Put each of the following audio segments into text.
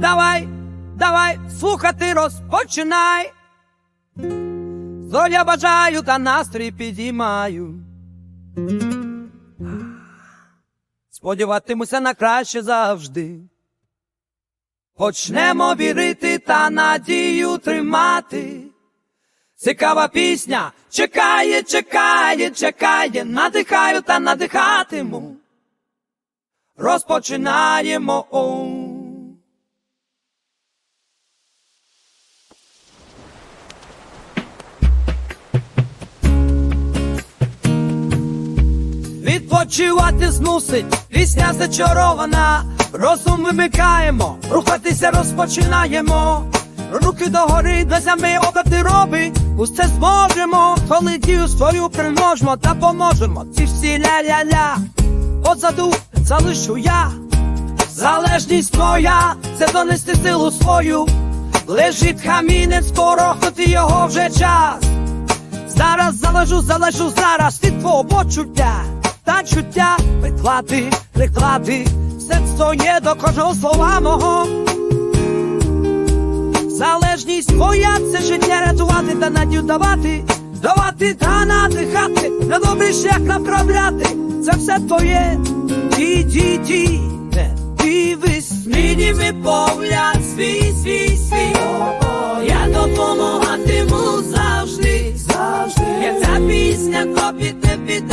давай, давай, слухати розпочинай. Здоров'я бажаю та настрій підіймаю. Сподіватимуся на краще завжди. Почнемо вірити та надію тримати. Цікава пісня чекає, чекає, чекає, надихаю та надихатиму. Розпочинаємо. Відпочивати змусить, пісня зачарована, розум вимикаємо, рухатися розпочинаємо. Руки догори, нозями оберти роби, усе зможемо, коли дію свою приможемо та поможемо. Ці всі ля-ля-ля, позаду залишу я, залежність моя, це донести силу свою. Лежить камінець, скоро його вже час. Зараз залежу, залежу зараз від твого почуття та чуття приклади, приклади, серце є до кожного слова мого. Залежність моя це життя рятувати та надію давати, давати та надихати, на добрий шлях направляти. Це все твоє, ді, ді, ді, не дивись, змінюй погляд свій, свій, свій. Я допомагатиму завжди, завжди. Я ця пісня копіт не піда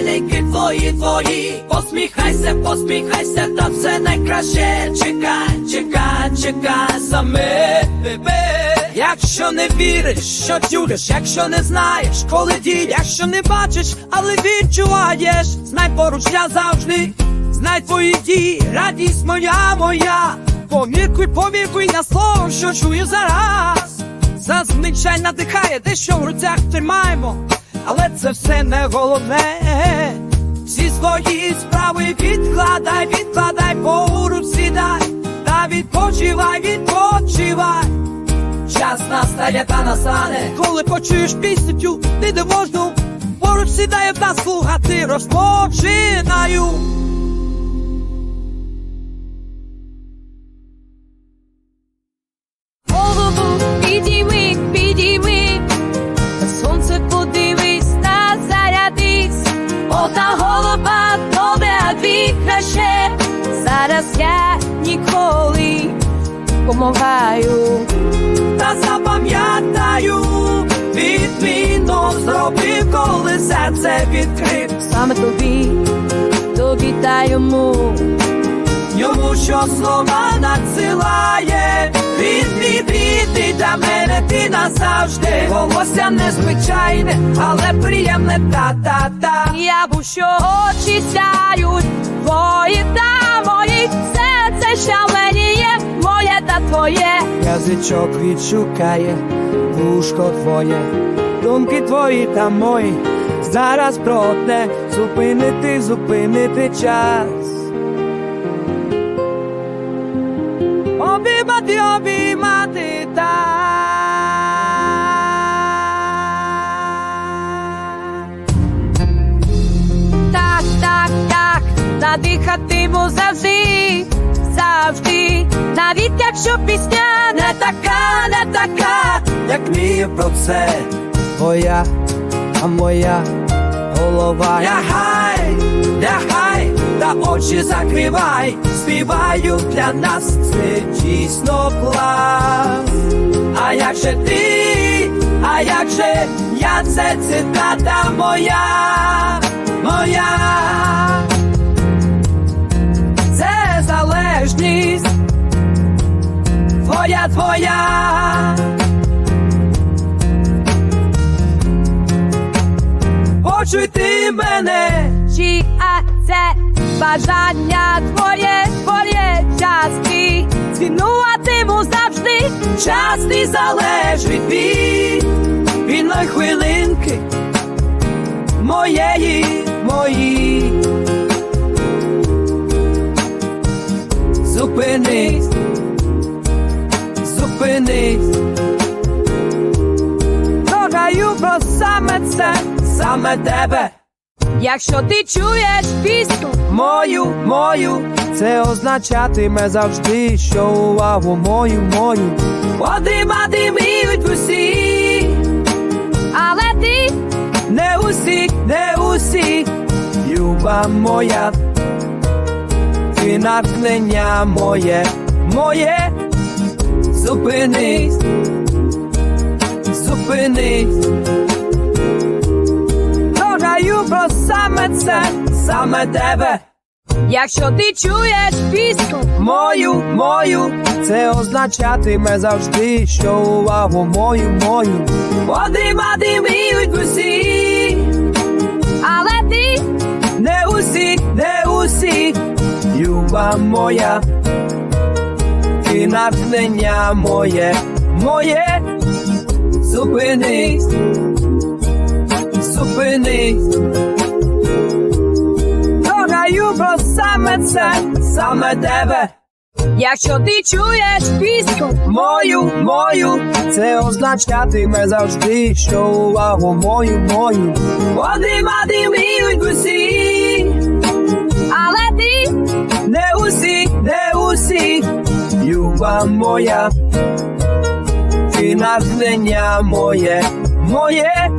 тільки твої, твої. Посміхайся, посміхайся, та все найкраще. Чекай, чекай, чекай саме тебе. Якщо не віриш, що тюриш, якщо не знаєш, коли дій, якщо не бачиш, але відчуваєш, знай поруч я завжди, знай твої дії, радість моя, моя. Поміркуй, поміркуй на слово, що чую зараз. Зазвичай надихає, те, що в руцях тримаємо, але це все не головне. Всі свої справи відкладай, відкладай, поруч сідай, та відпочивай, відпочивай. Час настає та настане, коли почуєш пісню, ти дивожну, поруч сідає та слухати, розпочинаю. Я ніколи помагаю. та запам'ятаю, відмінно зробив, коли серце відкрив. Саме тобі, тобі та йому. Йому що слова надсилає, рідний, рідний для мене ти назавжди. Волосся незвичайне, але приємне. Та-та-та. Я б що очі сяють, твої та мої, серце шаленіє, моє та твоє. Язичок відшукає. Вушко твоє, думки твої та мої, зараз про одне. Зупинити, зупинити час. Обіймати, обіймати так. Так, так, так, надихатиму завжди, завжди, навіть якщо пісня не така, не така. як мріє про це твоя, а моя голова. Лягай, лягай, та очі закривай, співаю для нас це дійсно клас. А як же ти, а як же я це цитата моя, моя. Це залежність твоя, твоя. Почуй ти мене, Чи а це бажання твоє, твоє часті, цінуватиму завжди. час не залежить від вільної хвилинки моєї, мої. Зупинись, зупинись. Добре, про саме це, саме тебе. Якщо ти чуєш пісню, Мою, мою, це означатиме завжди, що увагу мою, мою. Отриматимуть усі, але ти не усі, не усі, люба моя, ти натхнення моє, моє, зупинись, зупинись. Догаю про саме це, саме тебе. Якщо ти чуєш пісню, Мою, мою, це означатиме завжди, що увагу мою, мою. Отриматимуть усі, але ти не усі, не усі, люба моя, ти натхнення моє, моє, зупинись, зупинись. Про саме це, саме тебе. якщо ти чуєш пісню, Мою, мою, це означатиме завжди, що увагу мою, мою. Отриматимуть усі, але ти не усі, не усі, люба моя, ти натхнення моє, моє.